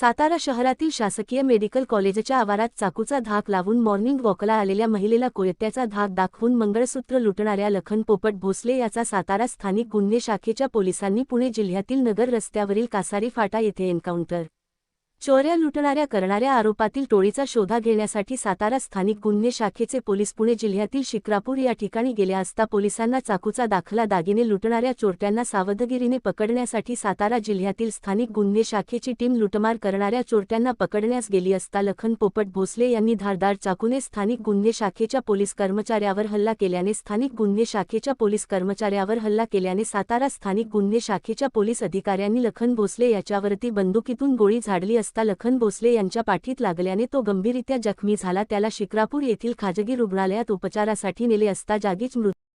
सातारा शहरातील शासकीय मेडिकल कॉलेजच्या आवारात चाकूचा धाक लावून मॉर्निंग वॉकला आलेल्या महिलेला कोयत्याचा धाक दाखवून मंगळसूत्र लुटणाऱ्या लखन पोपट भोसले याचा सातारा स्थानिक गुन्हे शाखेच्या पोलिसांनी पुणे जिल्ह्यातील नगर रस्त्यावरील कासारी फाटा येथे एन्काउंटर चोऱ्या लुटणाऱ्या करणाऱ्या आरोपातील टोळीचा शोधा घेण्यासाठी सातारा स्थानिक गुन्हे शाखेचे पोलीस पुणे जिल्ह्यातील शिक्रापूर या ठिकाणी गेले असता पोलिसांना चाकूचा दाखला दागिने लुटणाऱ्या चोरट्यांना सावधगिरीने पकडण्यासाठी सातारा जिल्ह्यातील स्थानिक गुन्हे शाखेची टीम लुटमार करणाऱ्या चोरट्यांना पकडण्यास गेली असता लखन पोपट भोसले यांनी धारदार चाकूने स्थानिक गुन्हे शाखेच्या पोलीस कर्मचाऱ्यावर हल्ला केल्याने स्थानिक गुन्हे शाखेच्या पोलीस कर्मचाऱ्यावर हल्ला केल्याने सातारा स्थानिक गुन्हे शाखेच्या पोलीस अधिकाऱ्यांनी लखन भोसले याच्यावरती बंदुकीतून गोळी झाडली असता लखन भोसले यांच्या पाठीत लागल्याने तो गंभीररित्या जखमी झाला. त्याला शिक्रापूर येथील खाजगी रुग्णालयात उपचारासाठी नेले असता जागीच मृत्यू